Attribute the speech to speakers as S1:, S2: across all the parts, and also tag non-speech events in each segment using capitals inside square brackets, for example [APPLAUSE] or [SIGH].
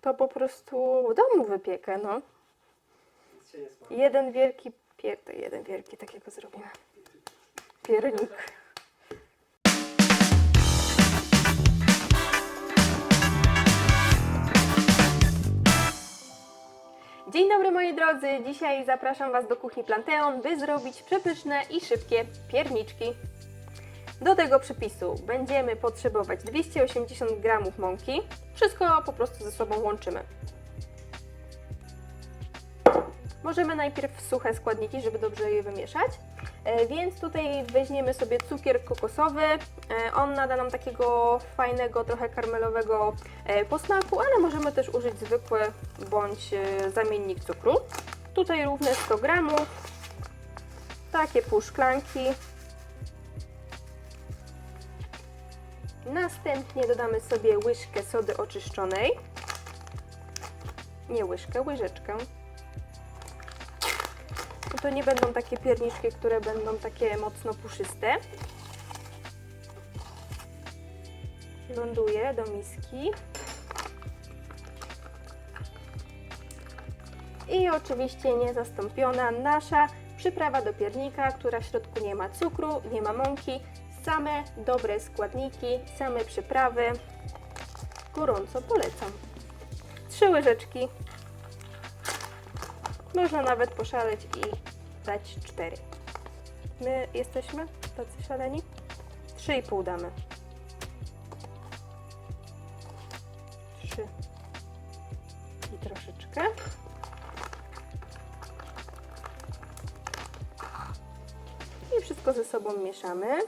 S1: to po prostu w domu wypiekę, no. Jeden wielki pier... jeden wielki takiego zrobimy. Piernik. Dzień dobry moi drodzy, dzisiaj zapraszam Was do kuchni Planteon, by zrobić przepyszne i szybkie pierniczki. Do tego przepisu będziemy potrzebować 280 g mąki. Wszystko po prostu ze sobą łączymy. Możemy najpierw suche składniki, żeby dobrze je wymieszać. E, Więc tutaj weźmiemy sobie cukier kokosowy. E, On nada nam takiego fajnego, trochę karmelowego e, posmaku, ale możemy też użyć zwykły bądź zamiennik cukru. Tutaj równe 100 gramów. Takie pół szklanki. Następnie dodamy sobie łyżkę sody oczyszczonej. Nie łyżkę, łyżeczkę. No to nie będą takie pierniczki, które będą takie mocno puszyste. Ląduje do miski. I oczywiście niezastąpiona nasza przyprawa do piernika, która w środku nie ma cukru, nie ma mąki, same dobre składniki, same przyprawy. Gorąco polecam. Trzy łyżeczki można nawet poszaleć i dać 4. My jesteśmy tacy szaleni? 3,5 damy. 3 i troszeczkę. I wszystko ze sobą mieszamy.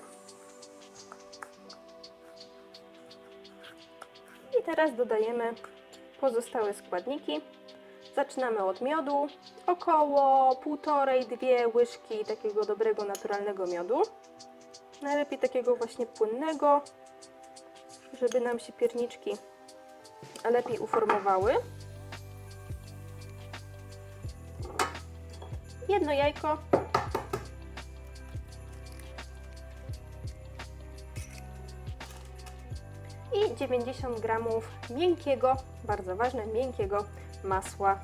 S1: I teraz dodajemy pozostałe składniki. Zaczynamy od miodu, około 1,5-2 łyżki takiego dobrego, naturalnego miodu. Najlepiej takiego właśnie płynnego, żeby nam się pierniczki lepiej uformowały. Jedno jajko. 90 gramów miękkiego, bardzo ważne, miękkiego masła.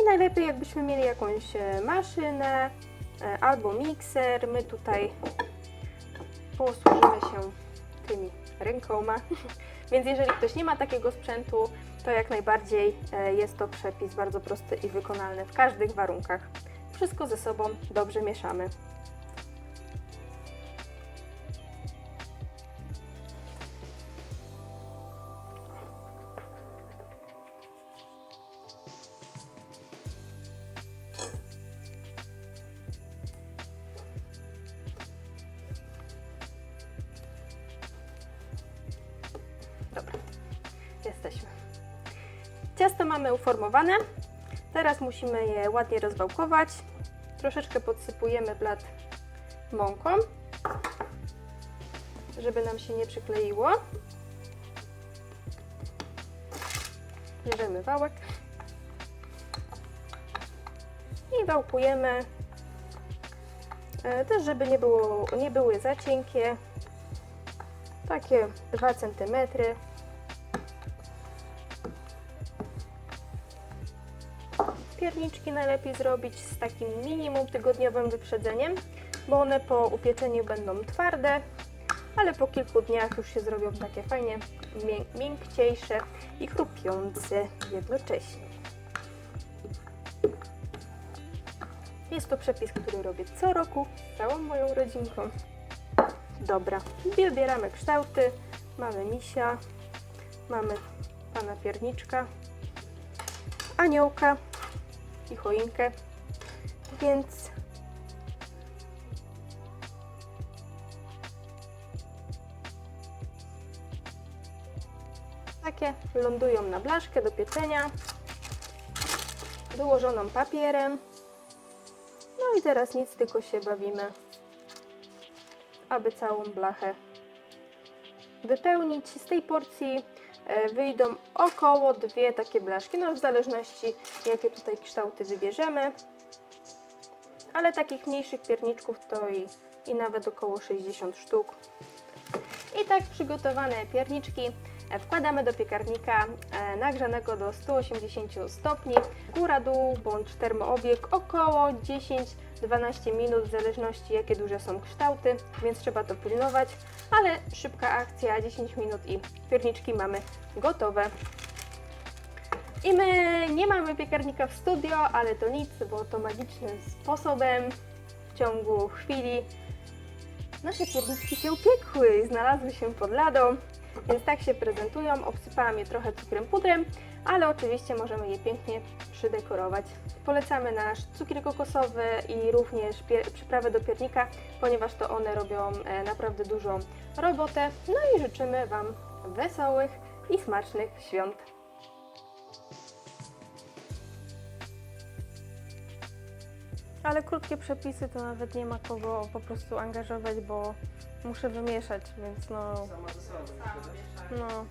S1: I najlepiej jakbyśmy mieli jakąś e, maszynę e, albo mikser. My tutaj posłużymy się tymi rękoma. [LAUGHS] Więc jeżeli ktoś nie ma takiego sprzętu, to jak najbardziej e, jest to przepis bardzo prosty i wykonalny w każdych warunkach. Wszystko ze sobą dobrze mieszamy. Ciasto mamy uformowane. Teraz musimy je ładnie rozwałkować. Troszeczkę podsypujemy blat mąką, żeby nam się nie przykleiło. Bierzemy wałek i wałkujemy. E, Też, żeby nie, było, nie były za cienkie, takie 2 cm. Pierniczki najlepiej zrobić z takim minimum tygodniowym wyprzedzeniem, bo one po upieczeniu będą twarde, ale po kilku dniach już się zrobią takie fajnie mię- miękciejsze i chrupiące jednocześnie. Jest to przepis, który robię co roku całą moją rodzinką. Dobra, wybieramy kształty. Mamy misia, mamy pana pierniczka, aniołka i choinkę, więc takie lądują na blaszkę do pieczenia, wyłożoną papierem. No i teraz nic, tylko się bawimy aby całą blachę wypełnić. Z tej porcji wyjdą około dwie takie blaszki, no w zależności jakie tutaj kształty wybierzemy. Ale takich mniejszych pierniczków to i, i nawet około 60 sztuk. I tak przygotowane pierniczki e, wkładamy do piekarnika e, nagrzanego do 180 stopni, góra-dół bądź termoobieg około 10-12 minut w zależności jakie duże są kształty, więc trzeba to pilnować, ale szybka akcja, 10 minut i pierniczki mamy gotowe. I my nie mamy piekarnika w studio, ale to nic, bo to magicznym sposobem w ciągu chwili nasze pierniczki się upiekły i znalazły się pod ladą, więc tak się prezentują. Obsypałam je trochę cukrem pudrem, ale oczywiście możemy je pięknie przydekorować. Polecamy nasz cukier kokosowy i również przyprawy do piernika, ponieważ to one robią e, naprawdę dużą robotę. No i życzymy Wam wesołych i smacznych świąt. Ale krótkie przepisy to nawet nie ma kogo po prostu angażować, bo muszę wymieszać, więc no,
S2: Sama ze sobą będziesz
S1: no.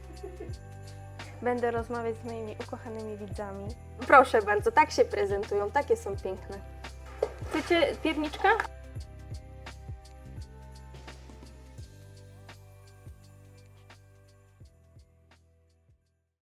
S1: Będę rozmawiać z moimi ukochanymi widzami. Proszę bardzo, tak się prezentują, takie są piękne. Chcecie pierniczka?